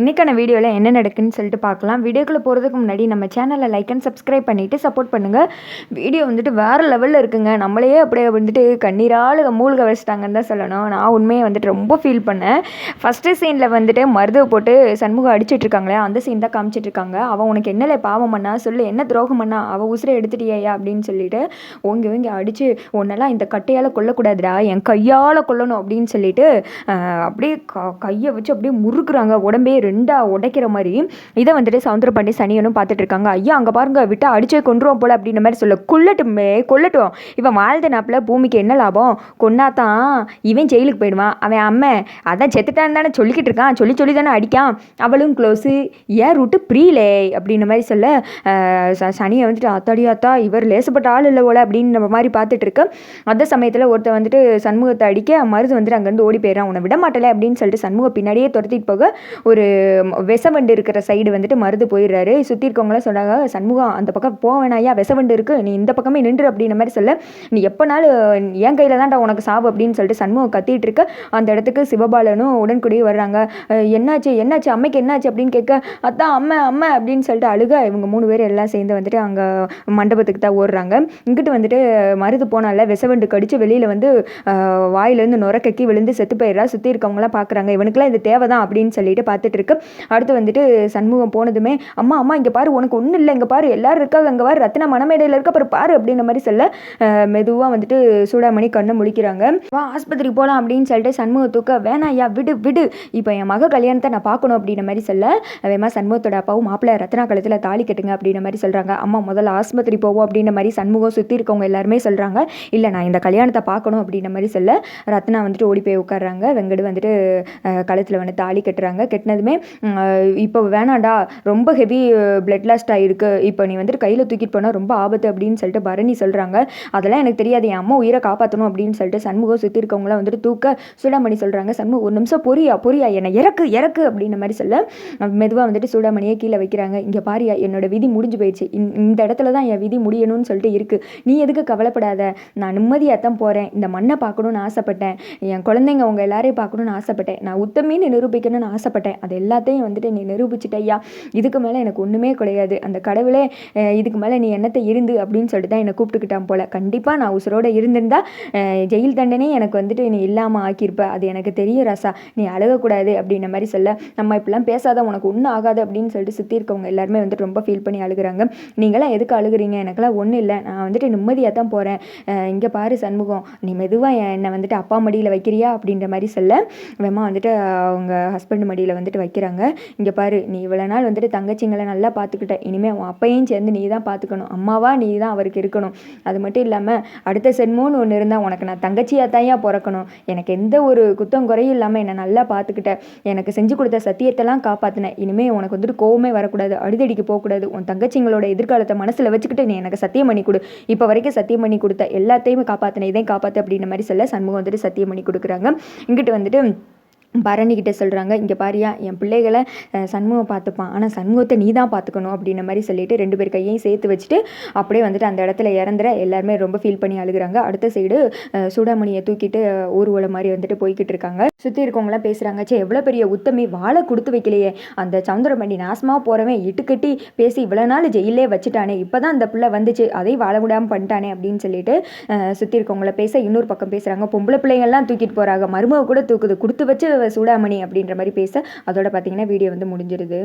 இன்றைக்கான வீடியோவில் என்ன நடக்குன்னு சொல்லிட்டு பார்க்கலாம். வீடியோக்குள்ளே போகிறதுக்கு முன்னாடி நம்ம சேனலை லைக் அண்ட் சப்ஸ்கிரைப் பண்ணிவிட்டு சப்போர்ட் பண்ணுங்கள் வீடியோ வந்துட்டு வேறு லெவலில் இருக்குங்க. நம்மளையே அப்படியே வந்துட்டு கண்ணீரால் மூழ்க வச்சிட்டாங்கன்னு தான் சொல்லணும். நான் உண்மையை வந்துட்டு ரொம்ப ஃபீல் பண்ணேன். ஃபஸ்ட்டு சீனில் வந்துட்டு மருதுவை போட்டு சண்முகம் அடிச்சிட்டு இருக்காங்களே அந்த சீன் தான் காமிச்சிட்டு இருக்காங்க. அவன் உனக்கு என்னல பாவம் பண்ணா? சொல்லு என்ன துரோகம் பண்ணா? அவள் உசுரை எடுத்துட்டியா அப்படின்னு சொல்லிட்டு ஓங்கி ஓங்கி அடித்து உன்னெல்லாம் இந்த கட்டையால் கொல்லக்கூடாதுடா. என் கையால் கொல்லணும். அப்படின்னு சொல்லிட்டு அப்படியே க கையை வச்சு அப்படியே முறுக்குறாங்க. உடம்பே ரெண்டாக உடைக்கிற மாதிரி இதை வந்துட்டு சவுந்தரபாண்டி சனியனும் பார்த்துட்டு இருக்காங்க ஐயா அங்கே பாருங்க விட்டா அடிச்சே கொண்டுருவோம் போல அப்படின்ற மாதிரி சொல்ல கொல்லட்டுமே கொல்லட்டும். இவன் வாழ்ந்த நாப்பில் பூமிக்கு என்ன லாபம்? கொன்னாதான் இவன் ஜெயிலுக்கு போயிடுவான். அவன் அம்மை அதான் செத்துட்டான் தானே சொல்லிக்கிட்டு இருக்கான். சொல்லி சொல்லி தானே அடிக்கான். அவளும் க்ளோஸு ஏன் ரூட்டு ப்ரீலே அப்படின்ற மாதிரி சொல்ல ச- சனியை வந்துட்டு அத்தாடி அத்தா இவர் லேசப்பட்ட ஆள் இல்லை போல அப்படின்ற மாதிரி பார்த்துட்டு இருக்கு அந்த சமயத்தில் ஒருத்தர் வந்துட்டு சண்முகத்தை அடிக்க மருது வந்துட்டு அங்கேருந்து ஓடி போயிடறான். உன்னை விட மாட்டலை அப்படின்னு சொல்லிட்டு சண்முகம் பின்னாடியே துரத்திட்டு போக ஒரு விஷவண்டு இருக்கிற சைடு வந்துட்டு மருது போயிடுறாரு. சுற்றி இருக்கவங்களாம் சொன்னாங்க சண்முகம் அந்த பக்கம் போக வேணாயா விஷவண்டு இருக்குது நீ இந்த பக்கமே நின்று அப்படின்ற மாதிரி சொல்ல நீ எப்போனாலும் என் கையில் தான்டா உனக்கு சாவு அப்படின்னு சொல்லிட்டு சண்முகம் கத்திட்டு இருக்க. அந்த இடத்துக்கு சிவபாலனும் உடன்கூடியே வர்றாங்க. என்னாச்சு என்னாச்சு அம்மைக்கு என்னாச்சு அப்படின்னு கேட்க அதான் அம்மா அம்மா அப்படின்னு சொல்லிட்டு அழுக இவங்க மூணு பேர் எல்லாம் சேர்ந்து வந்துட்டு அங்கே மண்டபத்துக்கு தான் ஓடுறாங்க. இங்கிட்டு வந்துட்டு மருது போனால விசவண்டு கடிச்சு வெளியில் வந்து வாயிலேருந்து நுர கக்கி விழுந்து செத்து போயிடுறா. சுற்றி இருக்கவங்களாம் பார்க்குறாங்க இவனுக்குலாம் இது தேவை தான் அப்படின்னு சொல்லிட்டு பார்த்துட்டு இருக்கு. அடுத்து வந்துட்டு சண்முகம் போனதுமே அம்மா அம்மா இங்கே பாரு உனக்கு ஒன்றும் இல்லை. இங்கே பாரு எல்லாரும் இருக்காங்க. அங்கே பாரு ரத்னா மணமேடையில் இருக்க. அப்புறம் பாரு அப்படின்ற மாதிரி சொல்ல மெதுவாக வந்துட்டு சூடாமணி கண்ணை முழிக்கிறாங்க. வா ஆஸ்பத்திரிக்கு போகலாம் அப்படின்னு சொல்லிட்டு சண்முக தூக்க வேணா ஐயா விடு விடு. இப்போ என் மக கல்யாணத்தை நான் பார்க்கணும் அப்படின்ற மாதிரி சொல்ல வேமா சண்முகத்தோட அப்பாவும் மாப்பிள்ளை ரத்னா கழுத்தில் தாலி கட்டுங்க அப்படின்ற மாதிரி சொல்கிறாங்க அம்மா முதல்ல ஆஸ்பத்திரி போவோம் அப்படின்ற மாதிரி சண்முகம் சுற்றி இருக்கவங்க எல்லாருமே சொல்கிறாங்க இல்லை நான் இந்த கல்யாணத்தை பார்க்கணும் அப்படின்ற மாதிரி சொல்ல ரத்னா வந்துட்டு ஓடி போய் உட்கார்றாங்க. வெங்கடு வந்துட்டு கழுத்தில் வந்து தாலி கட்டுறாங்க. கட்டினதுமே உம், இப்போ வேணாண்டா ரொம்ப ஹெவி பிளட் லாஸ்ட் ஆகிருக்கு இப்போ நீ வந்துட்டு கையில் தூக்கிட்டு போனால் ரொம்ப ஆபத்து அப்படின்னு சொல்லிட்டு பரணி சொல்கிறாங்க அதெல்லாம் எனக்கு தெரியாது. என் அம்மா உயிரை காப்பாற்றணும் அப்படின்னு சொல்லிட்டு சண்முகம் சுற்றி இருக்கவங்களாம் வந்துட்டு தூக்க சூடாமணி சொல்கிறாங்க சண்முகம் ஒரு நிமிஷம் பொரியா பொரியா என்னை இறக்கு இறக்கு அப்படின்ற மாதிரி சொல்ல மெதுவாக வந்துட்டு சூடாமணியை கீழே வைக்கிறாங்க. இங்கே பாரியா என்னோட விதி முடிஞ்சு போயிடுச்சு. இந்த- இந்த இடத்துல தான் என் விதி முடியணும்னு சொல்லிட்டு இருக்குது நீ எதுக்கு கவலைப்படாத. நான் நிம்மதியாக தான் போகிறேன் இந்த மண்ணை பார்க்கணுன்னு ஆசைப்பட்டேன். என் குழந்தைங்க அவங்க எல்லாரையும் பார்க்கணுன்னு ஆசைப்பட்டேன். நான் உத்தமின்னு நிரூபிக்கணும்னு ஆசைப்பட்டேன். அது எல்லாத்தையும் வந்துட்டு நீ நிரூபிச்சிட்டையா இதுக்கு மேலே எனக்கு ஒன்றுமே கிடையாது. அந்த கடவுளே இதுக்கு மேலே நீ என்னத்தை இருந்து அப்படின்னு சொல்லிட்டு தான் என்னை கூப்பிட்டுக்கிட்டான் போல. கண்டிப்பாக நான் உசுரோட இருந்திருந்தா ஜெயில் தண்டனை எனக்கு வந்துட்டு நீ இல்லாமல் ஆக்கியிருப்ப. அது எனக்கு தெரியும் ரசா. நீ அழகக்கூடாது அப்படின்ற மாதிரி சொல்ல. நம்ம இப்படிலாம் பேசாத உனக்கு ஒன்றும் ஆகாது அப்படின்னு சொல்லிட்டு சுற்றி இருக்கவங்க எல்லாருமே வந்துட்டு ரொம்ப ஃபீல் பண்ணி அழுகுறாங்க. நீங்களாம் எதுக்கு அழுகுறீங்க? எனக்கெல்லாம் ஒன்றும் இல்லை. நான் வந்துட்டு நிம்மதியாக தான் போகிறேன் இங்கே பாரு சண்முகம். நீ மெதுவாக என்னை வந்துட்டு அப்பா மடியில் வைக்கிறியா அப்படின்ற மாதிரி சொல்ல. வேமா வந்துட்டு அவங்க ஹஸ்பண்ட் மடியில் வந்துட்டு வைக்கிறாங்க இங்கே பாரு நீ இவ்வளோ நாள் வந்துட்டு தங்கச்சிங்களை நல்லா பார்த்துக்கிட்ட இனிமேல் உன் அப்பையும் சேர்ந்து நீ தான் பார்த்துக்கணும் அம்மாவா நீ தான் அவருக்கு இருக்கணும். அது மட்டும் இல்லாமல் அடுத்த சென்மோன்னு ஒன்று இருந்தால் உனக்கு நான் தங்கச்சியாக தாயா பிறக்கணும். எனக்கு எந்த ஒரு குத்தம் குறையும் இல்லாமல் என்னை நல்லா பார்த்துக்கிட்ட எனக்கு செஞ்சு கொடுத்த சத்தியத்தெல்லாம் காப்பாற்றினேன் இனிமேல் உனக்கு வந்துட்டு கோவமே வரக்கூடாது. அடிதடிக்கு போகக்கூடாது. உன் தங்கச்சிங்களோட எதிர்காலத்தை மனசில் வச்சுக்கிட்டு நீ எனக்கு சத்தியம் பண்ணி கொடு. இப்போ வரைக்கும் சத்தியம் பண்ணி கொடுத்த எல்லாத்தையுமே காப்பாற்றின இதையும் காப்பாற்று அப்படின்ற மாதிரி சொல்ல சண்முகம் வந்துட்டு சத்தியம் பண்ணி கொடுக்குறாங்க. இங்கிட்டு வந்துட்டு பரணிக்கிட்ட சொல்கிறாங்க இங்கே பாரியா என் பிள்ளைகளை சண்முகம் பார்த்துப்பான். ஆனால் சண்முகத்தை நீ தான் பார்த்துக்கணும் அப்படின்ன மாதிரி சொல்லிட்டு ரெண்டு பேர் கையையும் சேர்த்து வச்சுட்டு அப்படியே வந்துட்டு அந்த இடத்துல இறந்துற எல்லாருமே ரொம்ப ஃபீல் பண்ணி அழுகுறாங்க. அடுத்த சைடு சூடாமணியை தூக்கிட்டு ஊர்வலம் மாதிரி வந்துட்டு போய்கிட்டு இருக்காங்க. சுற்றி இருக்கவங்களாம் பேசுகிறாங்க சே எவ்வளோ பெரிய உத்தமி வாழை கொடுத்து வைக்கலையே. அந்த சவுந்தரமணி நாசமாக போகிறவன் இட்டுக்கட்டி பேசி இவ்வளோ நாள் ஜெயிலே வச்சுட்டானே. இப்போ தான் அந்த பிள்ளை வந்துச்சு அதையும் வாழ விடாமல் பண்ணிட்டானே அப்படின்னு சொல்லிட்டு சுற்றி இருக்கவங்கள பேச இன்னொரு பக்கம் பேசுகிறாங்க பொம்பளை பிள்ளைங்கள்லாம் தூக்கிட்டு போகிறாங்க மருமக கூட தூக்குது. கொடுத்து வச்சு சூடாமணி அப்படின்ற மாதிரி பேச அதோட பார்த்தீங்கன்னா வீடியோ வந்து முடிஞ்சிருது.